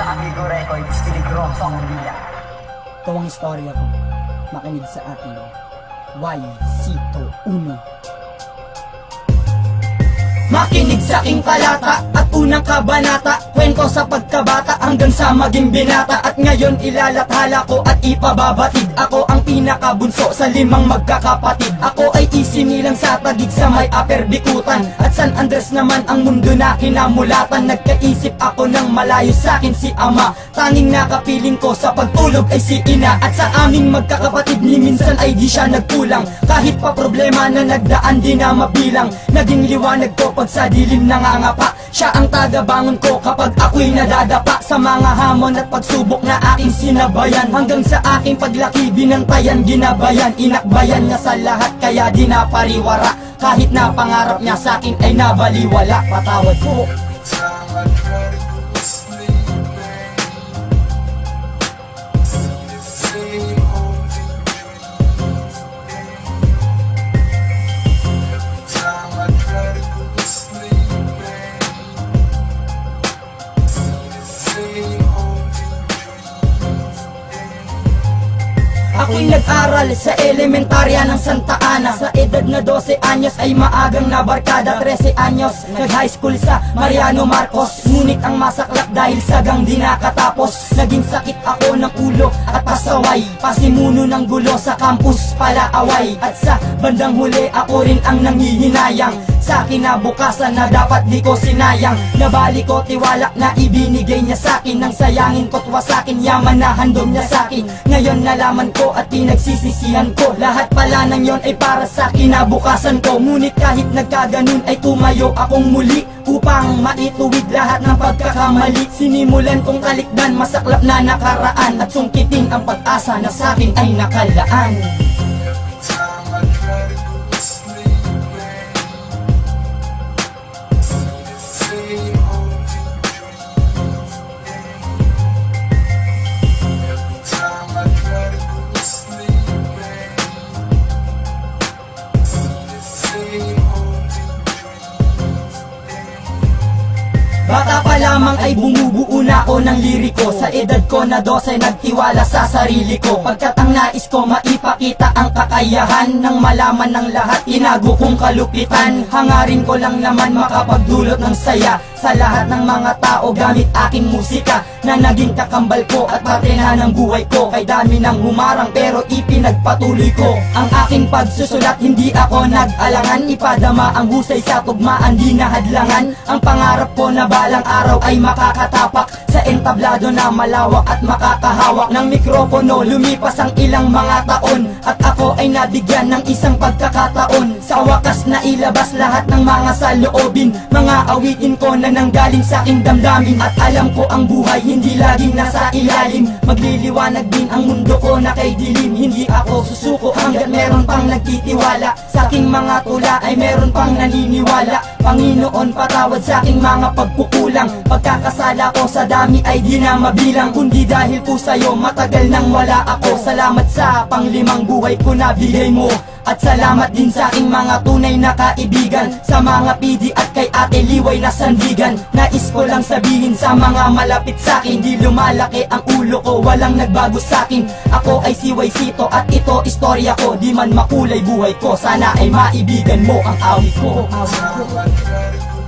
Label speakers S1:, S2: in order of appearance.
S1: sa Amigo Records, piligroso ang linya.
S2: Ito ang istorya ko. Makinig sa akin. YC21. Makinig sa aking talata at unang kabanata. Kwento sa pagkabata hanggang sa maging binata. At ngayon ilalathala ko at ipababatid Ako ang pinakabunso sa limang magkakapatid. Ako ay isinilang sa tagig sa may upper bikutan. At San Andres naman ang mundo na kinamulatan. Nagkaisip ako ng malayo sa akin si ama. Tanging nakapiling ko sa pagtulog ay si ina. At sa aming magkakapatid ni minsan ay di siya nagkulang. Kahit pa problema na nagdaan di na mabilang. Naging liwanag ko pag sa dilim nangangapa Siya ang tagabangon ko kapag ako'y nadadapa. Sa mga hamon at pagsubok na aking sinabayan Hanggang sa aking paglaki binantayan ginabayan Inakbayan niya sa lahat kaya di na pariwara Kahit na pangarap niya sa akin ay nabaliwala. Patawad po Ako'y nag-aral sa elementarya ng Santa Ana. Sa edad na 12 anyos ay maagang nabarkada. 13 anyos, nag-high school sa Mariano Marcos. Ngunit ang masaklap dahil sagang di nakatapos. Naging sakit ako ng ulo at pasaway. Pasimuno ng gulo sa campus palaaway. At sa bandang huli ako rin ang nangihinayang Sa kinabukasan na dapat di ko sinayang. Nabali ko tiwala na ibinigay niya sa akin. Nang sayangin ko't wasakin yaman na handog niya sa akin. Ngayon nalaman ko at pinagsisisihan ko. Lahat pala ng yon ay para sa kinabukasan ko. Ngunit kahit nagkaganon ay tumayo akong muli Upang maituwid lahat ng pagkakamali. Sinimulan kong talikdan masaklap na nakaraan. At sungkitin ang pag-asa na sa akin ay nakalaan Bata pa lamang ay bumubuo na ako ng liriko. Sa edad ko na 12 nagtiwala sa sarili ko. Pagkat nais ko maipakita ang kakayahan Nang malaman ng lahat. Inago kong kalupitan Hangarin ko lang naman makapagdulot ng saya. Sa lahat ng mga tao gamit aking musika Na naging kakambal ko at patina ng buhay ko. Kay dami ng humarang pero ipinagpatuloy ko. Ang aking pagsusulat hindi ako nag-alangan. Ipadama ang husay sa tugmaan di nahadlangan Ang pangarap ko na balang araw ay makakatapak Sa entablado na malawak at makakahawak Ng mikropono. Lumipas ang ilang mga taon At ako ay nabigyan ng isang pagkakataon. Sa wakas na ilabas lahat ng mga saloobin. Mga awitin ko na nanggaling sa aking damdamin. At alam ko ang buhay hindi laging nasa ilalim. Magliliwanag din ang mundo ko na kay dilim. Hindi ako susuko hanggat meron pang nagtitiwala. Sa aking mga tula ay meron pang naniniwala. Panginoon patawad sa aking mga pagkukulang. Pagkakasala ko sa dami ay di na mabilang Kundi dahil po sa'yo matagal nang wala ako. Salamat sa panglimang buhay ko na bigay mo. At salamat din sa aking mga tunay na kaibigan. Sa mga pidi at kay ate liway na sandigan. Nais ko lang sabihin sa mga malapit sa akin Di lumalaki ang ulo ko, walang nagbago sa akin. Ako ay si Waisito at ito istorya ko. Di man makulay buhay ko, sana ay maibigan mo ang awit ko, awit ko.